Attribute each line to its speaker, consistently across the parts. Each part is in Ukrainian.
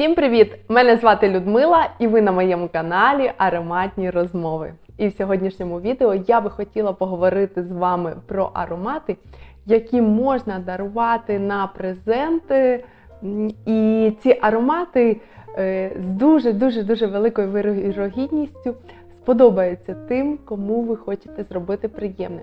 Speaker 1: Всім привіт! Мене звати Людмила, і ви на моєму каналі Ароматні розмови. І в сьогоднішньому відео я би хотіла поговорити з вами про аромати, які можна дарувати на презенти. І ці аромати е, з дуже дуже дуже великою вирогідністю сподобаються тим, кому ви хочете зробити приємне.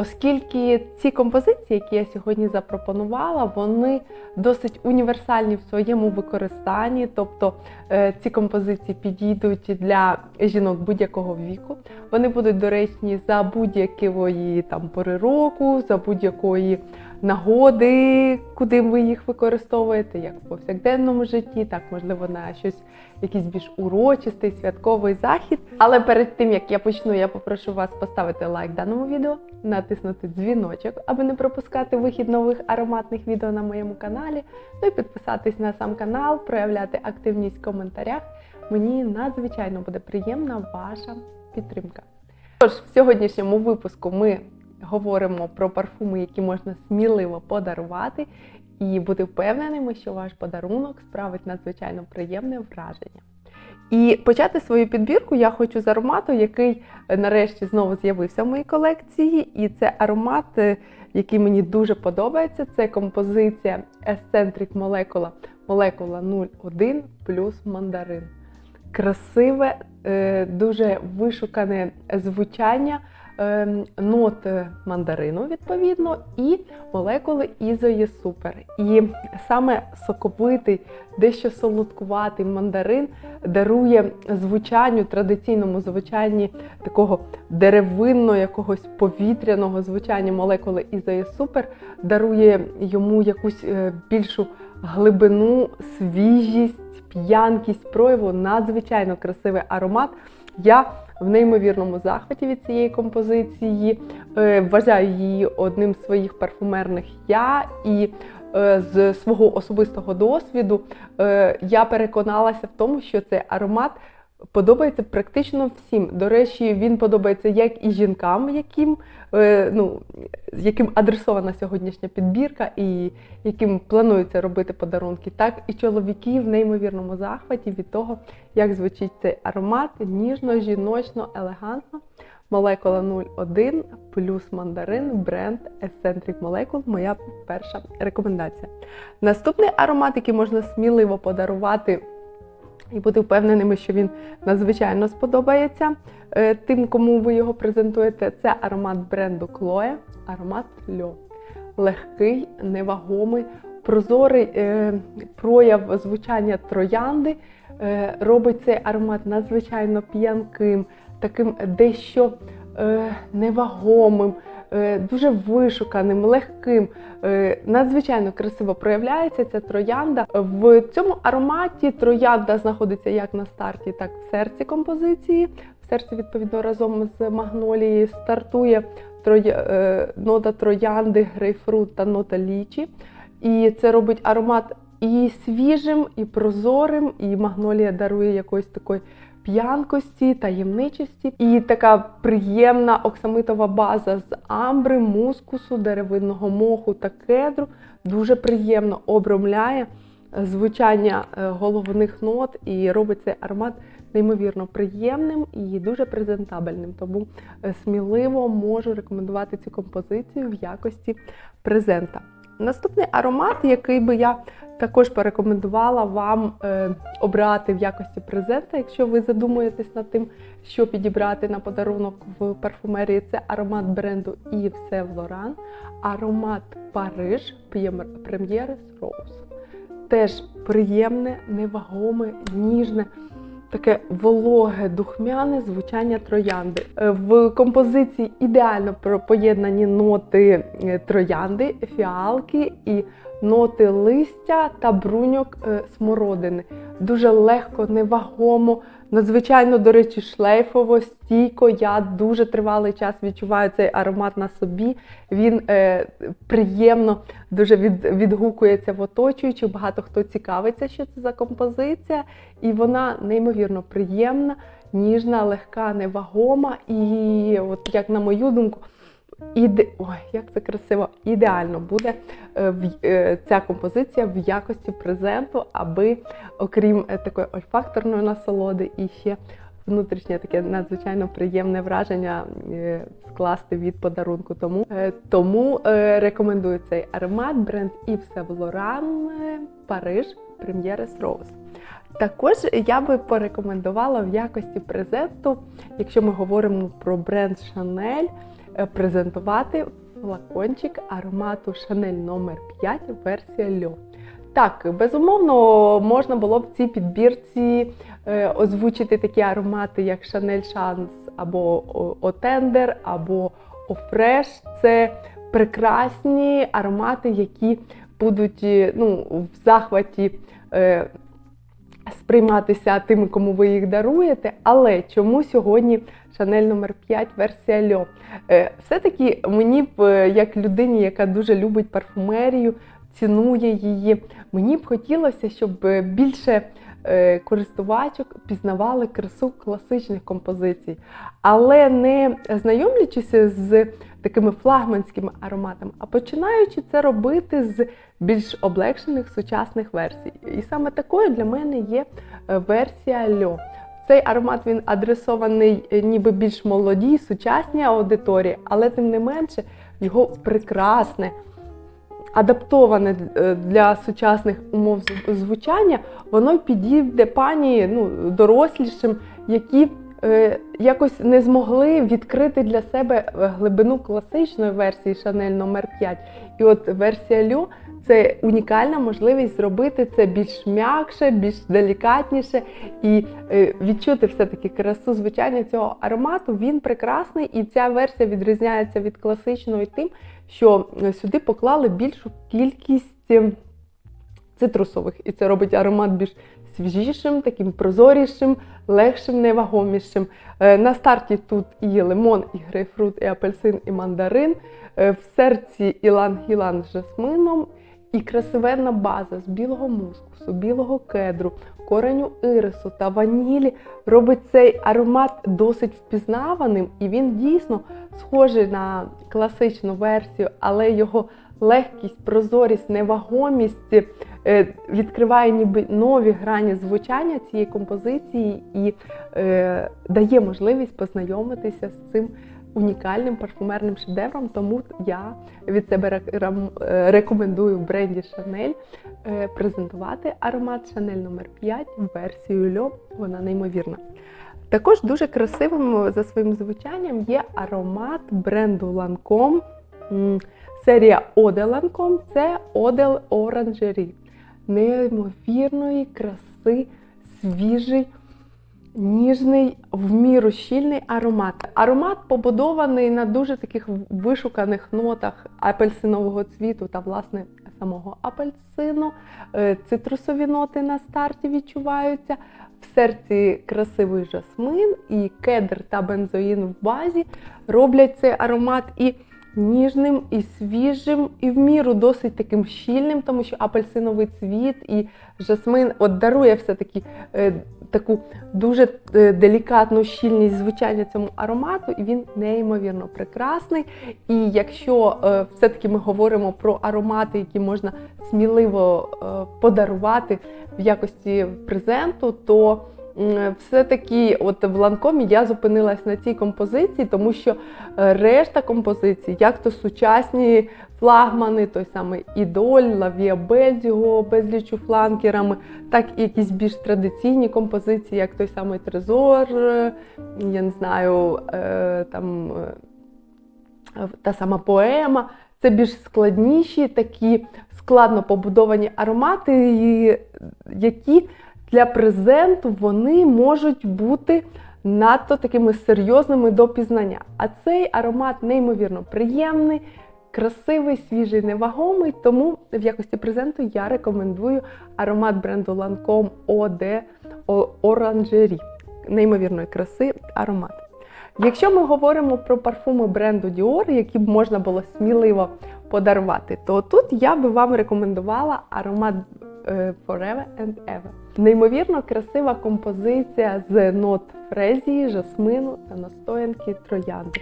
Speaker 1: Оскільки ці композиції, які я сьогодні запропонувала, вони досить універсальні в своєму використанні, тобто е, ці композиції підійдуть для жінок будь-якого віку. Вони будуть доречні за будь-якої там пори року, за будь-якої нагоди, куди ви їх використовуєте, як в повсякденному житті, так можливо на щось, якийсь більш урочистий, святковий захід. Але перед тим як я почну, я попрошу вас поставити лайк даному відео, натиснути дзвіночок, аби не пропускати вихід нових ароматних відео на моєму каналі. Ну і підписатись на сам канал, проявляти активність в коментарях. Мені надзвичайно буде приємна ваша підтримка. Тож, в сьогоднішньому випуску ми говоримо про парфуми, які можна сміливо подарувати, і бути впевненими, що ваш подарунок справить надзвичайно приємне враження. І почати свою підбірку я хочу з аромату, який е, нарешті знову з'явився в моїй колекції. І це аромат, е, який мені дуже подобається. Це композиція Eccentric Molecula Molecula 01 плюс мандарин. Красиве, е, дуже вишукане звучання е, нот мандарину, відповідно, і молекули ізої супер. І саме соковитий, дещо солодкуватий мандарин дарує звучанню, традиційному звучанні такого деревинного, якогось повітряного звучання молекули ізої супер, дарує йому якусь е, більшу глибину, свіжість, п'янкість прояву, надзвичайно красивий аромат. Я в неймовірному захваті від цієї композиції. Е, Вважаю її одним з своїх парфумерних я і е, з свого особистого досвіду е, я переконалася в тому, що цей аромат подобається практично всім. До речі, він подобається як і жінкам, яким, е, ну, яким адресована сьогоднішня підбірка, і яким планується робити подарунки, так і чоловіки в неймовірному захваті від того, як звучить цей аромат ніжно, жіночно, елегантно. Молекула 01 плюс мандарин, бренд Eccentric Molecule – моя перша рекомендація. Наступний аромат, який можна сміливо подарувати і бути впевненими, що він надзвичайно сподобається е, тим, кому ви його презентуєте. Це аромат бренду Chloe, аромат Льо. Легкий, невагомий, прозорий е, прояв звучання троянди е, робить цей аромат надзвичайно п'янким, таким дещо невагомим. Е, Дуже вишуканим, легким, е, надзвичайно красиво проявляється ця троянда. В цьому ароматі троянда знаходиться як на старті, так і в серці композиції. В серці, відповідно, разом з магнолією стартує е, нота троянди, грейпфрут та нота лічі. І це робить аромат і свіжим, і прозорим, і магнолія дарує якоїсь такої п'янкості, таємничості. І така приємна оксамитова база з амбри, мускусу, деревинного моху та кедру дуже приємно обромляє звучання е, головних нот і робить цей аромат неймовірно приємним і дуже презентабельним. Тому е, сміливо можу рекомендувати цю композицію в якості презента. Наступний аромат, який би я також порекомендувала вам е, обрати в якості презента, якщо ви задумуєтесь над тим, що підібрати на подарунок в парфумерії, це аромат бренду Yves Saint Laurent, аромат Париж Premieres Rose. Теж приємне, невагоме, ніжне. Таке вологе, духмяне звучання троянди. Е, В композиції ідеально поєднані ноти е, троянди, фіалки і ноти листя та бруньок е, смородини. Дуже легко, невагомо, надзвичайно, до речі, шлейфово, стійко. Я дуже тривалий час відчуваю цей аромат на собі. Він е, приємно дуже від, відгукується в оточуючих. Багато хто цікавиться, що це за композиція, і вона неймовірно приємна, ніжна, легка, невагома. І, от як на мою думку, Іде... Ой, як це красиво! Ідеально буде е, е, ця композиція в якості презенту, аби, окрім е, такої ольфакторної насолоди, і ще внутрішнє таке надзвичайно приємне враження скласти від подарунку. Тому, тому рекомендую цей аромат бренд Yves Saint Laurent Париж Premieres Rose. Також я би порекомендувала в якості презенту, якщо ми говоримо про бренд е, презентувати флакончик аромату Chanel номер 5 версія Льо. Так, безумовно, можна було б в цій підбірці е, озвучити такі аромати, як Chanel Chance або Otender, або Ofresh. Це прекрасні аромати, які будуть е, ну, в захваті. е, Сприйматися тими, кому ви їх даруєте, але чому сьогодні Шанель номер 5 версія Льо? Е, Все-таки мені б, е, як людині, яка дуже любить парфумерію, цінує її, мені б хотілося, щоб е, більше користувачок пізнавали красу класичних композицій, але не знайомлячися з такими флагманськими ароматами, а починаючи це робити з більш облегшених сучасних версій. І саме такою для мене є версія Льо. Цей аромат він адресований е, ніби більш молодій, сучасній аудиторії, але тим не менше його прекрасне, адаптоване е, для сучасних умов звучання, воно підійде пані ну, дорослішим, які якось не змогли відкрити для себе е, глибину класичної версії Chanel номер 5 І от версія Льо це унікальна можливість зробити це більш м'якше, більш делікатніше. І е, відчути все-таки красу звучання цього аромату. Він прекрасний, і ця версія відрізняється від класичної тим, що е, сюди поклали більшу кількість е, цитрусових, і це робить аромат більш свіжішим, таким прозорішим, легшим, невагомішим. Е, На старті тут і лимон, і грейпфрут, і апельсин, і мандарин. Е, В серці ілан-гілан з жасмином. І красивенна база з білого мускусу, білого кедру, кореню ірису та ванілі робить цей аромат досить впізнаваним, і він дійсно схожий на класичну версію, але його легкість, прозорість, невагомість е, відкриває ніби нові грані звучання цієї композиції і е, дає можливість познайомитися з цим унікальним парфумерним шедевром. Тому я від себе е, рекомендую в бренді е, презентувати аромат Chanel номер 5 версію Льо. Вона неймовірна. Також дуже красивим за своїм звучанням є аромат бренду Lancome. Серія Оде Lancome – це Odel Orangerie. Неймовірної краси, свіжий, ніжний, в міру щільний аромат. Аромат побудований на дуже таких вишуканих нотах апельсинового цвіту та, власне, самого апельсину. Е, Цитрусові ноти на старті відчуваються. В серці красивий жасмин і кедр та бензоїн в базі роблять цей аромат і ніжним, і свіжим, і в міру досить таким щільним, тому що апельсиновий цвіт і жасмин от дарує все-таки е, таку дуже е, делікатну щільність звучання цьому аромату, і він неймовірно прекрасний. І якщо е, все-таки ми говоримо про аромати, які можна сміливо е, подарувати в якості презенту, то все-таки от в ланкомі я зупинилась на цій композиції, тому що е, решта композицій, як то сучасні флагмани, той самий Ідоль, Лавія Бель з безлічу фланкерами, так і якісь більш традиційні композиції, як той самий Трезор, е, я не знаю, е, там та сама поема. Це більш складніші, такі складно побудовані аромати, які для презенту вони можуть бути надто такими серйозними до пізнання. А цей аромат неймовірно приємний, красивий, свіжий, невагомий. Тому в якості презенту я рекомендую аромат бренду Lancome OD Orangerie. Неймовірної краси аромат. Якщо ми говоримо про парфуми бренду Dior, які б можна було сміливо подарувати, то тут я би вам рекомендувала аромат е, Forever and Ever. Неймовірно красива композиція з нот фрезії, жасмину та настоянки троянди.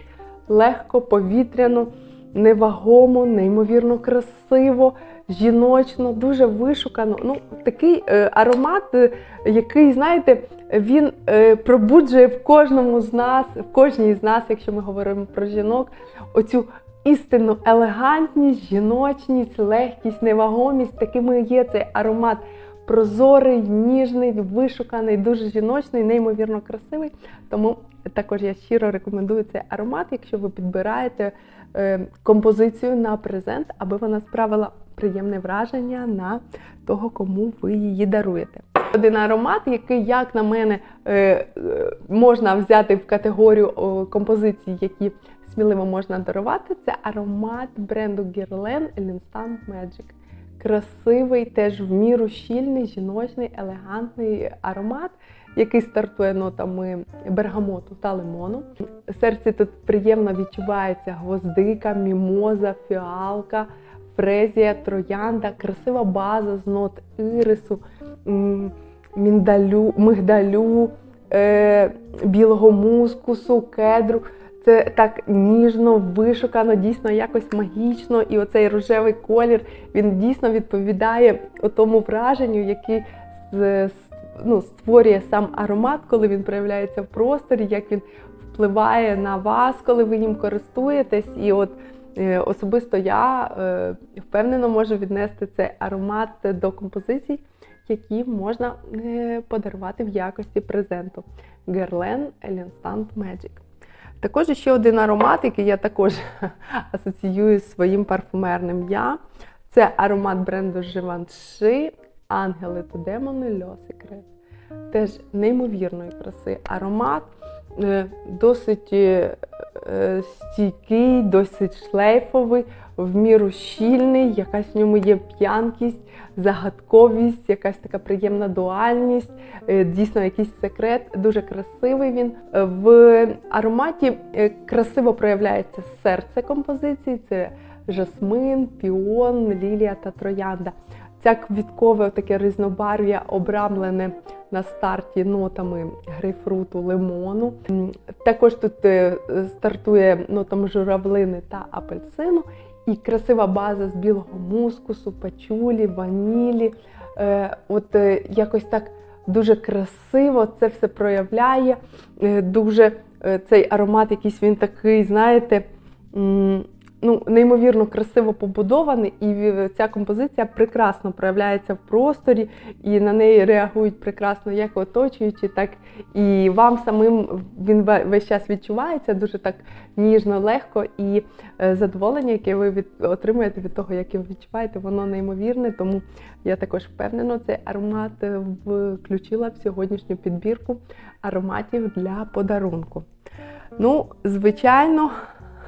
Speaker 1: легко, повітряно, невагомо, неймовірно красиво, жіночно, дуже вишукано. Ну, такий е, аромат, е, який, знаєте, він е, пробуджує в кожному з нас, в кожній з нас, якщо ми говоримо про жінок, оцю істинну елегантність, жіночність, легкість, невагомість. Такими є цей аромат прозорий, ніжний, вишуканий, дуже жіночний, неймовірно красивий. Тому також я щиро рекомендую цей аромат, якщо ви підбираєте е, композицію на презент, аби вона справила приємне враження на того, кому ви її даруєте. Один аромат, який, як на мене, е, е, можна взяти в категорію композицій, які сміливо можна дарувати, це аромат бренду Guerlain L'instant Magic. Красивий, теж в міру щільний, жіночний, елегантний аромат, який стартує нотами бергамоту та лимону. Серці тут приємно відчувається гвоздика, мімоза, фіалка, фрезія, троянда, красива база з нот ірису, міндалю, мигдалю, е, білого мускусу, кедру. Це так ніжно, вишукано, дійсно якось магічно. І оцей рожевий колір він дійсно відповідає тому враженню, який ну, створює сам аромат, коли він проявляється в просторі, як він впливає на вас, коли ви їм користуєтесь. І от е, особисто я е, впевнено можу віднести цей аромат до композицій, які можна е, подарувати в якості презенту. Guerlain L'instant Magic. Також ще один аромат, який я також асоціюю з своїм парфумерним я. Це аромат бренду Givenchy Ангели та демони Льо. Теж неймовірної краси аромат, е, досить е, е, стійкий, досить шлейфовий, в міру щільний, якась в ньому є п'янкість, загадковість, якась така приємна дуальність, е, дійсно якийсь секрет, дуже красивий він. Е, В ароматі е, красиво проявляється серце композиції. Це жасмин, піон, лілія та троянда. Ця квіткове таке різнобарв'я обрамлене на старті нотами грейпфруту, лимону. Також тут стартує нотами журавлини та апельсину. І красива база з білого мускусу, пачулі, ванілі. Е, От е, якось так дуже красиво це все проявляє. Е, Дуже е, цей аромат, якийсь він такий, знаєте, ну, неймовірно красиво побудований, і ця композиція прекрасно проявляється в просторі, і на неї реагують прекрасно як оточуючі, так і вам самим він весь час відчувається дуже так ніжно, легко, і е, задоволення, яке ви від, отримуєте від того, як його відчуваєте, воно неймовірне. Тому я також впевнено цей аромат е, включила в сьогоднішню підбірку ароматів для подарунку. Ну, звичайно,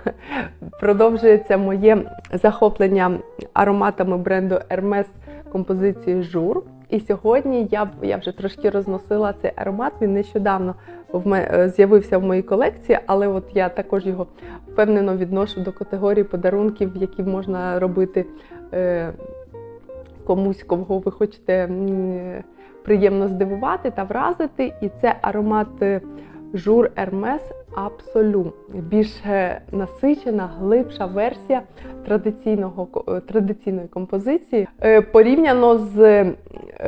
Speaker 1: продовжується моє захоплення ароматами бренду Hermes композиції Жур. І сьогодні я, я вже трошки розносила цей аромат. Він нещодавно е, з'явився в моїй колекції, але от я також його впевнено відношу до категорії подарунків, які можна робити е, комусь, кого ви хочете м, приємно здивувати та вразити. І це аромат е, Жур Hermes Absolu. Більш е, насичена, глибша версія традиційного, е, традиційної композиції. Е, Порівняно з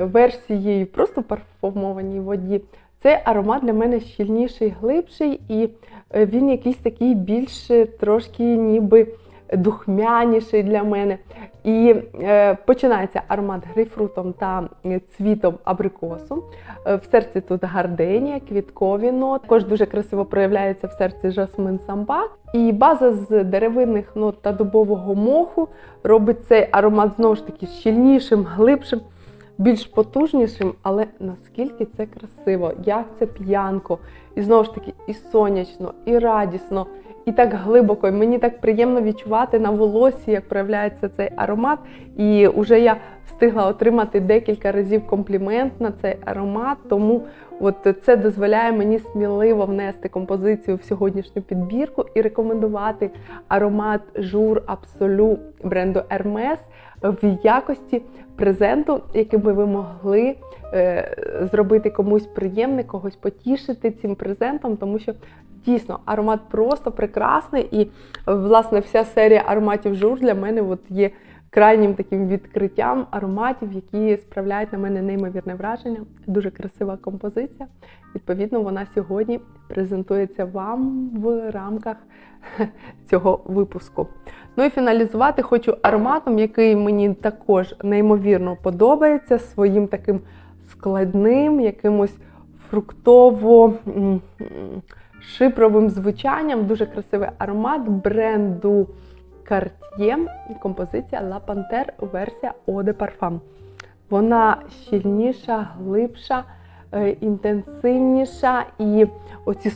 Speaker 1: версією просто парфумованій воді. Цей аромат для мене щільніший, глибший, і він якийсь такий більш трошки ніби духмяніший для мене. І е, починається аромат грейпфрутом та цвітом абрикосу. Е, В серці тут гарденія, квіткові ноти. Також дуже красиво проявляється в серці жасмин самбак. І база з деревинних нот та дубового моху робить цей аромат знову ж таки щільнішим, глибшим, більш потужнішим, але наскільки це красиво, як це п'янко, і знову ж таки і сонячно, і радісно, і так глибоко. І мені так приємно відчувати на волосі, як проявляється цей аромат. І вже я встигла отримати декілька разів комплімент на цей аромат, тому от це дозволяє мені сміливо внести композицію в сьогоднішню підбірку і рекомендувати аромат Jour Absolu бренду Hermes в якості презенту, який би ви могли е, зробити комусь приємне, когось потішити цим презентом, тому що дійсно аромат просто прекрасний. І власне вся серія ароматів жур для мене от є крайнім таким відкриттям ароматів, які справляють на мене неймовірне враження. Дуже красива композиція. Відповідно, вона сьогодні презентується вам в рамках цього випуску. Ну і фіналізувати хочу ароматом, який мені також неймовірно подобається своїм таким складним, якимось фруктово шипровим звучанням. Дуже красивий аромат бренду Cartier. Композиція La Panthère версія Eau de Parfum. Вона щільніша, глибша, інтенсивніша, і оці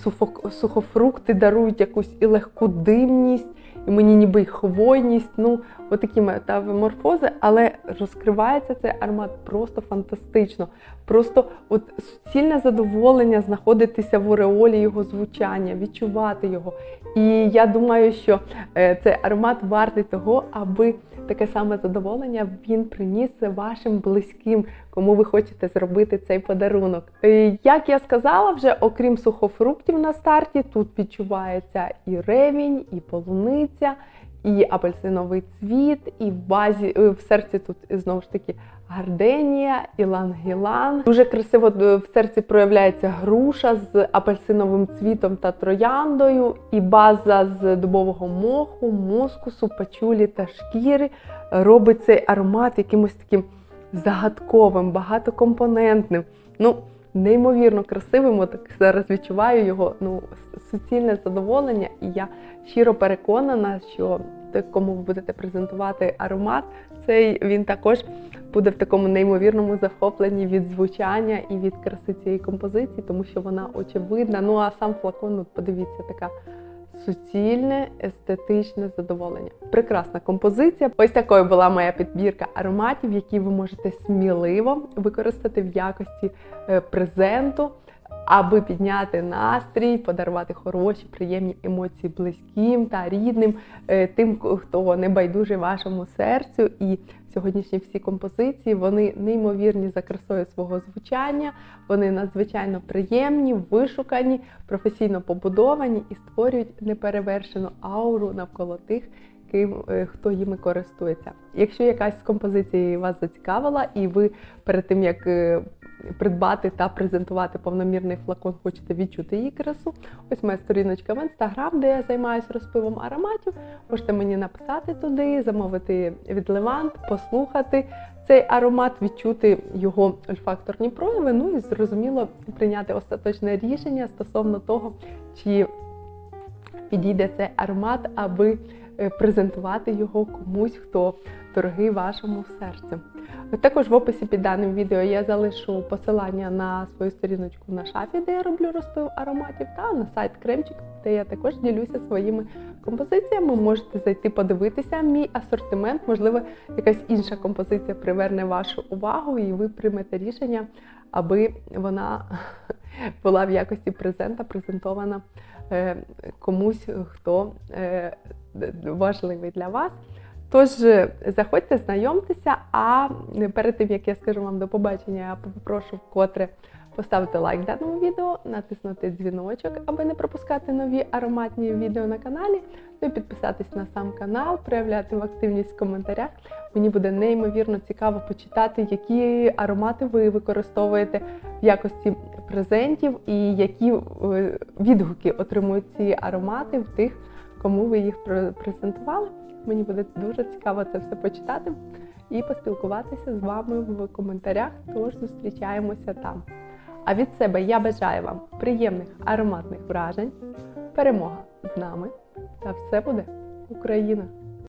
Speaker 1: сухофрукти дарують якусь і легку димність, і мені ніби й хвойність. Ну, отакі метаморфози, але розкривається цей аромат просто фантастично. Просто от суцільне задоволення знаходитися в ореолі його звучання, відчувати його. І я думаю, що е, цей аромат вартий того, аби таке саме задоволення він приніс вашим близьким, кому ви хочете зробити цей подарунок. Е, Як я сказала, вже окрім сухофруктів на старті, тут відчувається і ревінь, і полуниця, і апельсиновий цвіт, і в базі е, в серці тут е, знову ж таки гарденія, ілангілан. Дуже красиво в серці проявляється груша з апельсиновим цвітом та трояндою, і база з дубового моху, мускусу, пачулі та шкіри робить цей аромат якимось таким загадковим, багатокомпонентним. Ну, неймовірно красивим. Так зараз відчуваю його ну, суцільне задоволення, і я щиро переконана, що те, кому ви будете презентувати аромат, цей він також буде в такому неймовірному захопленні від звучання і від краси цієї композиції, тому що вона очевидна. Ну а сам флакон, от подивіться, така суцільне естетичне задоволення. Прекрасна композиція. Ось такою була моя підбірка ароматів, які ви можете сміливо використати в якості е, презенту. Аби підняти настрій, подарувати хороші, приємні емоції близьким та рідним, е, тим, хто не байдужий вашому серцю. І сьогоднішні всі композиції вони неймовірні за красою свого звучання, вони надзвичайно приємні, вишукані, професійно побудовані і створюють неперевершену ауру навколо тих, ким е, хто їми користується. Якщо якась з композицій вас зацікавила, і ви перед тим як е, придбати та презентувати повномірний флакон, хочете відчути її красу. Ось моя сторіночка в інстаграм, де я займаюся розпивом ароматів. Можете мені написати туди, замовити від Левант, послухати цей аромат, відчути його ольфакторні прояви. Ну і зрозуміло прийняти остаточне рішення стосовно того, чи підійде цей аромат, аби презентувати його комусь, хто дорогий вашому серцю. Також в описі під даним відео я залишу посилання на свою сторіночку на шафі, де я роблю розпив ароматів, та на сайт Кремчик, де я також ділюся своїми композиціями. Можете зайти подивитися мій асортимент. Можливо, якась інша композиція приверне вашу увагу, і ви приймете рішення, аби вона була в якості презента презентована е, комусь, хто е, важливий для вас. Тож заходьте, знайомтеся, а перед тим як я скажу вам до побачення, я попрошу вкотре поставити лайк даному відео, натиснути дзвіночок, аби не пропускати нові ароматні відео на каналі. Ну і підписатись на сам канал, проявляти активність в коментарях. Мені буде неймовірно цікаво почитати, які аромати ви використовуєте в якості презентів і які е, відгуки отримують ці аромати в тих, кому ви їх презентували. Мені буде дуже цікаво це все почитати і поспілкуватися з вами в коментарях. Тож зустрічаємося там. А від себе я бажаю вам приємних ароматних вражень, перемога з нами. Та все буде Україна!